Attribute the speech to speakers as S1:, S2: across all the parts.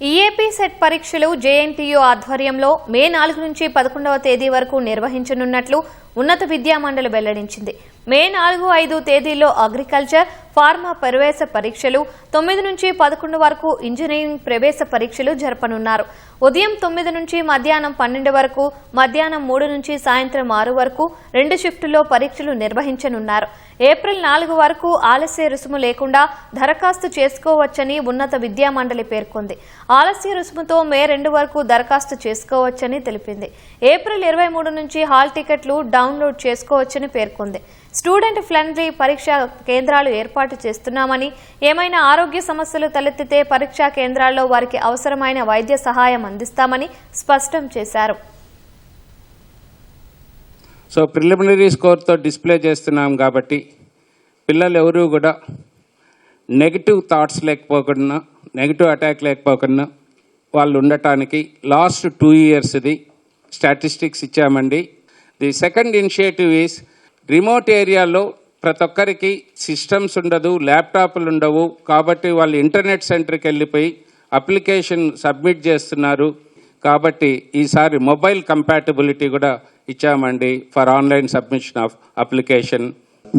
S1: EAP set పరీక్షలు JNTU ఆధ్వర్యంలో May నాలుగు నుంచి పదకొండవ తేదీ వరకు నిర్వహించనున్నట్లు ఉన్నత విద్యామండలి వెల్లడించింది. మే నాలుగు ఐదు తేదీల్లో అగ్రికల్చర్ ఫార్మా ప్రవేశ పరీక్షలు తొమ్మిది నుంచి పదకొండు వరకు ఇంజనీరింగ్ ప్రవేశ పరీక్షలు జరపనున్నారు. ఉదయం తొమ్మిది నుంచి మధ్యాహ్నం పన్నెండు వరకు మధ్యాహ్నం మూడు నుంచి సాయంత్రం ఆరు వరకు రెండు షిఫ్టుల్లో పరీక్షలు నిర్వహించనున్నారు. ఏప్రిల్ నాలుగు వరకు ఆలస్య రుసుము లేకుండా దరఖాస్తు చేసుకోవచ్చని ఉన్నత విద్యామండలి పేర్కొంది. ఆలస్య రుసుముతో మే రెండు వరకు దరఖాస్తు చేసుకోవచ్చని తెలిపింది. ఏప్రిల్ ఇరవై మూడు నుంచి హాల్ టికెట్లు డౌన్లోడ్ చేసుకోవచ్చని పేర్కొంది. స్టూడెంట్ ఫ్రెండ్లీ పరీక్షా కేంద్రాలు ఏర్పాటు చేస్తున్నామని ఏమైనా ఆరోగ్య సమస్యలు తలెత్తితే పరీక్షా కేంద్రాల్లో వారికి అవసరమైన వైద్య సహాయం అందిస్తామని స్పష్టం చేశారు.
S2: సో ప్రిలిమినరీ స్కోర్తో డిస్ప్లే చేస్తున్నాం కాబట్టి పిల్లలు ఎవరూ కూడా నెగిటివ్ థాట్స్ లేకపోకుండా నెగిటివ్ అటాక్ లేకపోకుండా వాళ్ళు ఉండటానికి లాస్ట్ టూ ఇయర్స్ది స్టాటిస్టిక్స్ ఇచ్చామండి. The second initiative is remote ఏరియాలో ప్రతి ఒక్కరికి సిస్టమ్స్ ఉండదు ల్యాప్టాప్లు ఉండవు. కాబట్టి వాళ్ళు ఇంటర్నెట్ సెంటర్కి వెళ్ళిపోయి అప్లికేషన్ సబ్మిట్ చేస్తున్నారు. కాబట్టి ఈసారి మొబైల్ కంపాటబిలిటీ కూడా ఇచ్చామండి for online submission of application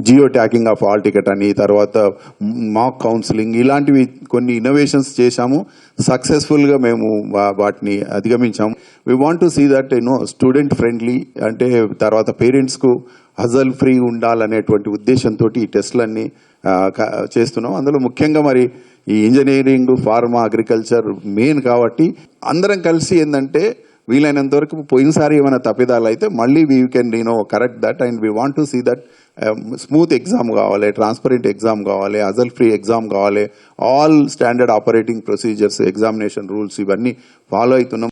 S3: geo tagging of all ticket అని తర్వాత మాక్ కౌన్సిలింగ్ ఇలాంటివి కొన్ని ఇన్నోవేషన్స్ చేశాము. సక్సెస్ఫుల్గా మేము వాటిని అధిగమించాము. We want to see that you know student friendly అంటే తర్వాత పేరెంట్స్కు హజల్ ఫ్రీ ఉండాలనేటువంటి ఉద్దేశంతో ఈ టెస్ట్లన్నీ చేస్తున్నాం. అందులో ముఖ్యంగా మరి ఈ ఇంజనీరింగ్ ఫార్మా అగ్రికల్చర్ మెయిన్ కాబట్టి అందరం కలిసి ఏంటంటే వీలైనంత వరకు పోయినసారి ఏమైనా తప్పిదాలు అయితే మళ్ళీ we can you know correct that and we want to see that smooth exam కావాలి ట్రాన్స్పరెంట్ ఎగ్జామ్ కావాలి అజల్ ఫ్రీ ఎగ్జామ్ కావాలి all standard operating procedures examination rules ఇవన్నీ ఫాలో అవుతున్నాం.